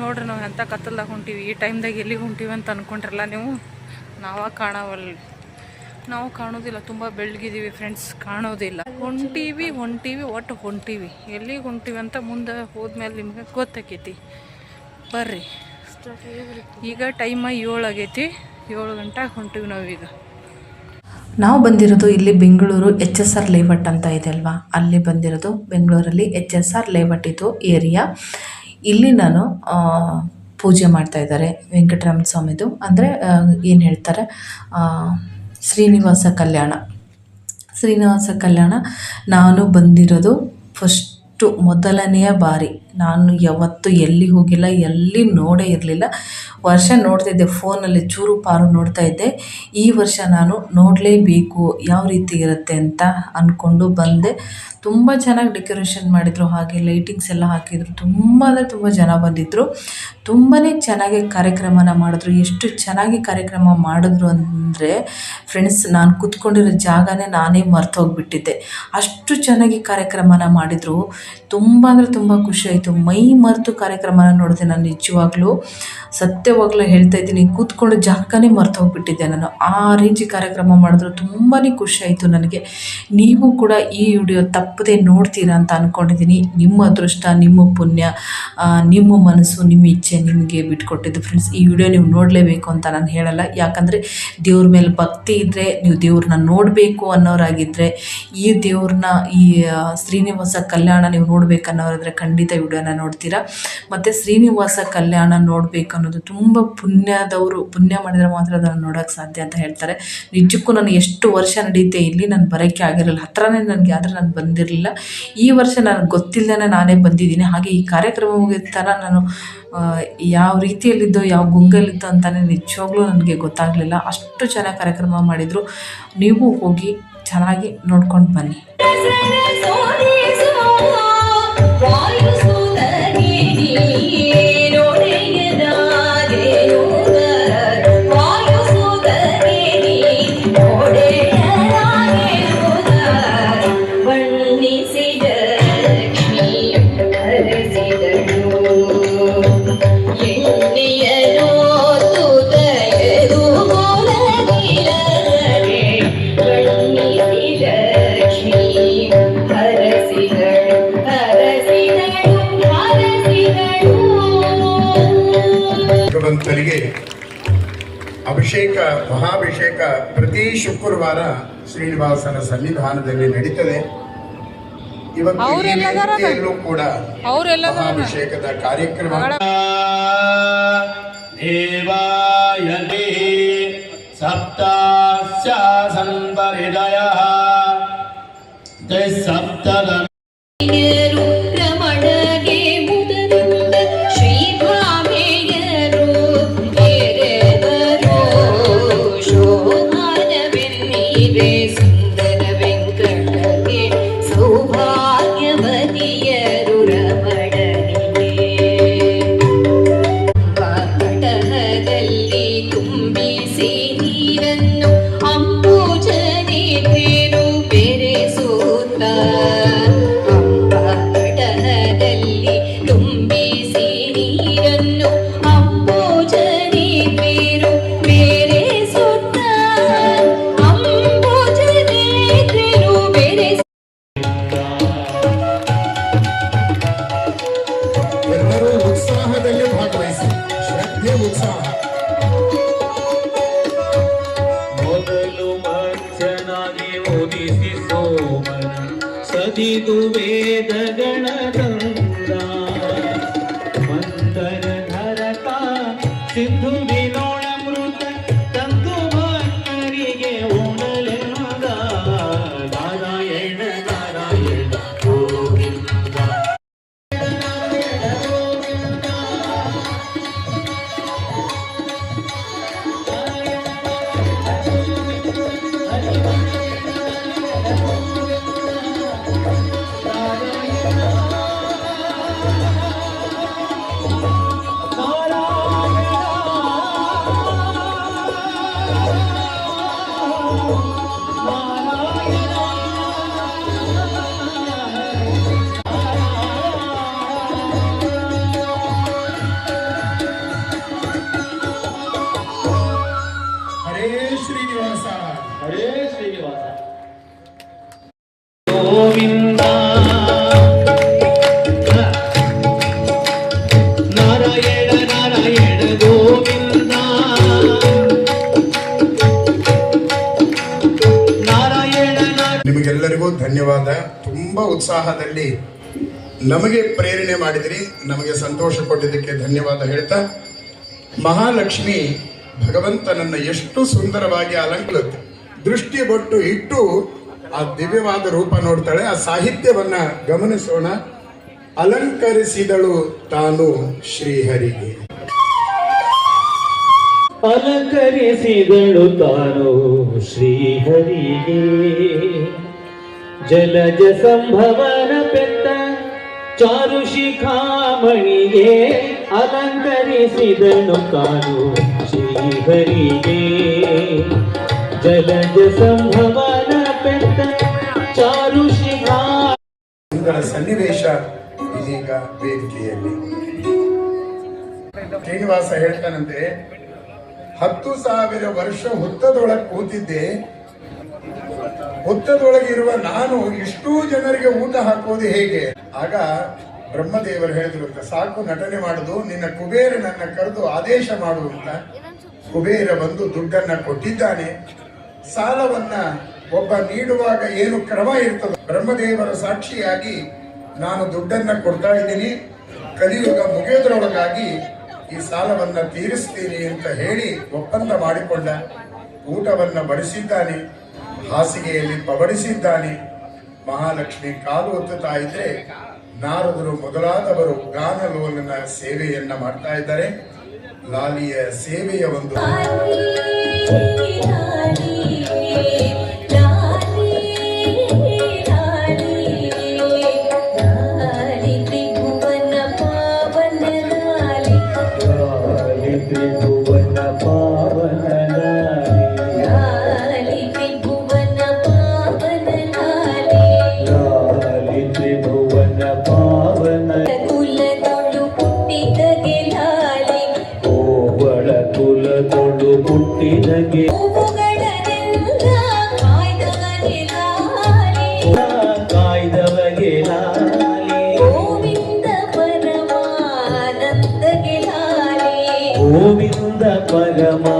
ನೋಡ್ರಿ ನಾವು ಎಂಥ ಕತ್ತಲ್ದಾಗ ಹೊಂಟೀವಿ, ಈ ಟೈಮ್ದಾಗ ಎಲ್ಲಿ ಹೊಂಟೀವಿ ಅಂತ ಅಂದ್ಕೊಂಡ್ರಲ್ಲ ನೀವು? ನಾವಾಗ ಕಾಣವಲ್ಲ ನಾವು ಕಾಣೋದಿಲ್ಲ, ತುಂಬ ಬೆಳಗಿದ್ದೀವಿ ಫ್ರೆಂಡ್ಸ್ ಕಾಣೋದಿಲ್ಲ. ಹೊಂಟೀವಿ ಹೊಂಟೀವಿ ಒಟ್ಟು ಹೊಂಟೀವಿ. ಎಲ್ಲಿಗೆ ಹೊಂಟೀವಿ ಅಂತ ಮುಂದೆ ಹೋದ್ಮೇಲೆ ನಿಮ್ಗೆ ಗೊತ್ತಾಕೈತಿ. ಬರ್ರಿ. ಈಗ ಟೈಮ ಏಳು ಆಗೈತಿ. ಏಳು ಗಂಟೆ ಹೊಂಟೀವಿ ನಾವೀಗ ನಾವು ಬಂದಿರೋದು ಇಲ್ಲಿ Bengaluru H S R layout ಅಂತ ಇದೆ ಅಲ್ವಾ? ಅಲ್ಲಿ ಬಂದಿರೋದು ಬೆಂಗಳೂರಲ್ಲಿ ಎಚ್ ಎಸ್ ಆರ್ ಲೇಔಟ್ ಇದು ಏರಿಯಾ ಇಲ್ಲಿ ನಾನು ಪೂಜೆ ಮಾಡ್ತಾ ಇದ್ದಾರೆ ವೆಂಕಟರಾಮ ಸ್ವಾಮಿದು. ಅಂದರೆ ಏನು ಹೇಳ್ತಾರೆ ಶ್ರೀನಿವಾಸ ಕಲ್ಯಾಣ. ಶ್ರೀನಿವಾಸ ಕಲ್ಯಾಣ, ನಾನು ಬಂದಿರೋದು ಫಸ್ಟು ಮೊದಲನೆಯ ಬಾರಿ. ನಾನು ಯಾವತ್ತೂ ಎಲ್ಲಿ ಹೋಗಿಲ್ಲ, ಎಲ್ಲಿ ನೋಡೇ ಇರಲಿಲ್ಲ. ವರ್ಷ ನೋಡ್ತಿದ್ದೆ, ಫೋನಲ್ಲಿ ಚೂರು ಪಾರು ನೋಡ್ತಾ ಇದ್ದೆ. ಈ ವರ್ಷ ನಾನು ನೋಡಲೇಬೇಕು, ಯಾವ ರೀತಿ ಇರುತ್ತೆ ಅಂತ ಅಂದ್ಕೊಂಡು ಬಂದೆ. ತುಂಬ ಚೆನ್ನಾಗಿ ಡೆಕೋರೇಷನ್ ಮಾಡಿದರು, ಹಾಗೆ ಲೈಟಿಂಗ್ಸ್ ಎಲ್ಲ ಹಾಕಿದರು. ತುಂಬ ಅಂದರೆ ತುಂಬ ಜನ ಬಂದಿದ್ದರು ತುಂಬಾ ಚೆನ್ನಾಗಿ ಕಾರ್ಯಕ್ರಮನ ಮಾಡಿದ್ರು. ಎಷ್ಟು ಚೆನ್ನಾಗಿ ಕಾರ್ಯಕ್ರಮ ಮಾಡಿದ್ರು ಅಂದರೆ ಫ್ರೆಂಡ್ಸ್ ನಾನು ಕೂತ್ಕೊಂಡಿರೋ ಜಾಗನೇ ನಾನೇ ಮರ್ತೋಗ್ಬಿಟ್ಟಿದ್ದೆ ಅಷ್ಟು ಚೆನ್ನಾಗಿ ಕಾರ್ಯಕ್ರಮನ ಮಾಡಿದರು. ತುಂಬ ಅಂದರೆ ತುಂಬ ಖುಷಿ ಮೈ ಮರೆತು ಕಾರ್ಯಕ್ರಮನ ನೋಡಿದೆ ನಾನು ನಿಜವಾಗ್ಲೂ ಸತ್ಯವಾಗ್ಲೂ ಹೇಳ್ತಾ ಇದ್ದೀನಿ. ಕೂತ್ಕೊಂಡು ಜಾಗನೇ ಮರ್ತೋಗ್ಬಿಟ್ಟಿದ್ದೆ ನಾನು. ಆ ರೇಂಜಿ ಕಾರ್ಯಕ್ರಮ ಮಾಡಿದ್ರು ತುಂಬಾ ಖುಷಿ ಆಯಿತು ನನಗೆ. ನೀವು ಕೂಡ ಈ ವಿಡಿಯೋ ತಪ್ಪದೆ ನೋಡ್ತೀರಾ ಅಂತ ಅಂದ್ಕೊಂಡಿದ್ದೀನಿ ನಿಮ್ಮ ಅದೃಷ್ಟ, ನಿಮ್ಮ ಪುಣ್ಯ ನಿಮ್ಮ ಮನಸ್ಸು, ನಿಮ್ಮ ಇಚ್ಛೆ ನಿಮಗೆ ಬಿಟ್ಕೊಟ್ಟಿದ್ದು. ಫ್ರೆಂಡ್ಸ್ ಈ ವಿಡಿಯೋ ನೀವು ನೋಡಲೇಬೇಕು ಅಂತ ನಾನು ಹೇಳಲ್ಲ. ಯಾಕಂದರೆ ದೇವ್ರ ಮೇಲೆ ಭಕ್ತಿ ಇದ್ದರೆ ನೀವು ದೇವ್ರನ್ನ ನೋಡಬೇಕು ಅನ್ನೋರಾಗಿದ್ದರೆ ಈ ದೇವ್ರನ್ನ, ಈ ಶ್ರೀನಿವಾಸ ಕಲ್ಯಾಣ ನೀವು ನೋಡಬೇಕನ್ನೋರಾದರೆ ಖಂಡಿತ ವಿಡಿಯೋನ ನೋಡ್ತೀರಾ? ಮತ್ತು ಶ್ರೀನಿವಾಸ ಕಲ್ಯಾಣ ನೋಡಬೇಕು ಅನ್ನೋದು ತುಂಬ ಪುಣ್ಯದವರು, ಪುಣ್ಯ ಮಾಡಿದರೆ ಮಾತ್ರ ಅದನ್ನು ನೋಡೋಕ್ಕೆ ಸಾಧ್ಯ ಅಂತ ಹೇಳ್ತಾರೆ. ನಿಜಕ್ಕೂ ನಾನು ಎಷ್ಟು ವರ್ಷ ನಡೆಯುತ್ತೆ ಇಲ್ಲಿ ನಾನು ಬರೋಕ್ಕೆ ಆಗಿರಲಿಲ್ಲ ಹತ್ರನೇ ನನಗೆ ಆದರೆ ನಾನು ಬಂದಿರಲಿಲ್ಲ. ಈ ವರ್ಷ ನನಗೆ ಗೊತ್ತಿಲ್ಲದೇ ನಾನೇ ಬಂದಿದ್ದೀನಿ. ಹಾಗೆ ಈ ಕಾರ್ಯಕ್ರಮ ಥರ ನಾನು ಯಾವ ರೀತಿಯಲ್ಲಿದ್ದೋ, ಯಾವ ಗುಂಗಲ್ಲಿದ್ದೋ ಅಂತಲೇ ನಿಜವಾಗ್ಲೂ ನನಗೆ ಗೊತ್ತಾಗಲಿಲ್ಲ. ಅಷ್ಟು ಚೆನ್ನಾಗಿ ಕಾರ್ಯಕ್ರಮ ಮಾಡಿದರು. ನೀವು ಹೋಗಿ ಚೆನ್ನಾಗಿ ನೋಡ್ಕೊಂಡು ಬನ್ನಿ. ಭಗವಂತನಿಗೆ ಅಭಿಷೇಕ ಮಹಾಭಿಷೇಕ ಪ್ರತಿ ಶುಕ್ರವಾರ ಶ್ರೀನಿವಾಸನ ಸನ್ನಿಧಾನದಲ್ಲಿ ನಡೀತದೆ. ಇವತ್ತು ಕೂಡ ಮಹಾಭಿಷೇಕದ ಕಾರ್ಯಕ್ರಮ. ಸಪ್ತಾಸ್ಯ ಸಂಪರಿದಯ ಸಪ್ತದ पतितु वेदगणत ನಿಮಗೆಲ್ಲರಿಗೂ ಧನ್ಯವಾದ. ತುಂಬ ಉತ್ಸಾಹದಲ್ಲಿ ನಮಗೆ ಪ್ರೇರಣೆ ಮಾಡಿದಿರಿ. ನಮಗೆ ಸಂತೋಷ ಕೊಟ್ಟಿದ್ದಕ್ಕೆ ಧನ್ಯವಾದ ಹೇಳ್ತಾ. ಮಹಾಲಕ್ಷ್ಮಿ ಭಗವಂತನನ್ನ ಎಷ್ಟು ಸುಂದರವಾಗಿ ಅಲಂಕೃತ ದೃಷ್ಟಿ ಬೊಟ್ಟು ಇಟ್ಟು ಆ ದಿವ್ಯವಾದ ರೂಪ ನೋಡ್ತಾಳೆ. ಆ ಸಾಹಿತ್ಯವನ್ನ ಗಮನಿಸೋಣ. ಅಲಂಕರಿಸಿದಳು ತಾನು ಶ್ರೀಹರಿಗೆ. ಅಲಂಕರಿಸಿದಳು ತಾನು ಶ್ರೀಹರಿಗೆ. ಜಲಜ ಸಂಭವನ ಪೆತ್ತ ಚಾರು ಶಿಖಾಮಣಿಗೆ ಅಲಂಕರಿಸಿದನು ತಾನು ಶ್ರೀಹರಿಗೆ. ಜಲಜ ಸಂಭವನ ಪೆತ್ತ ಚಾರು ಶಿಖಾ ಸನ್ನಿವೇಶ ಇದೀಗ ವೇದಿಕೆಯಲ್ಲಿ. ಶ್ರೀನಿವಾಸ ಹೇಳ್ತಾನಂತೆ, ಹತ್ತು ಸಾವಿರ ವರ್ಷ ಹುತ್ತದೊಳಗೆ ಕೂತಿದ್ದೆ. ಹುತ್ತದೊಳಗಿರುವ ನಾನು ಇಷ್ಟೂ ಜನರಿಗೆ ಊಟ ಹಾಕೋದು ಹೇಗೆ? ಆಗ ಬ್ರಹ್ಮದೇವರು ಹೇಳಿದ್ರು ಅಂತ, ಸಾಕು ನಟನೆ ಮಾಡುದು, ನಿನ್ನ ಕುಬೇರನನ್ನ ಕರೆದು ಆದೇಶ ಮಾಡು ಅಂತ. ಕುಬೇರ ಬಂದು ದುಡ್ಡನ್ನ ಕೊಟ್ಟಿದ್ದಾನೆ. ಸಾಲವನ್ನ ಒಬ್ಬ ನೀಡುವಾಗ ಏನು ಕ್ರಮ ಇರ್ತದೆ, ಬ್ರಹ್ಮದೇವರ ಸಾಕ್ಷಿಯಾಗಿ ನಾನು ದುಡ್ಡನ್ನ ಕೊಡ್ತಾ ಇದ್ದೀನಿ, ಕಲಿಯುಗ ಮುಗಿಯೋದ್ರೊಳಗಾಗಿ ಈ ಸಾಲವನ್ನ ತೀರಿಸ್ತೀನಿ ಅಂತ ಹೇಳಿ ಒಪ್ಪಂದ ಮಾಡಿಕೊಂಡ, ಊಟವನ್ನ ಬಡಿಸಿದ್ದಾನೆ, ಹಾಸಿಗೆಯಲ್ಲಿ ಪಬಡಿಸಿದ್ದಾನೆ ಮಹಾಲಕ್ಷ್ಮಿ ಕಾಲು ಒತ್ತುತ್ತಾ ಇದ್ರೆ ನಾರದರು ಮೊದಲಾದವರು ಗಾನಲೋಲನ ಸೇವೆಯನ್ನ ಮಾಡ್ತಾ ಇದ್ದಾರೆ. ಲಾಲಿಯ ಸೇವೆಯ ಒಂದು ഗോവിന്ദ പരമാനന്ദയാരി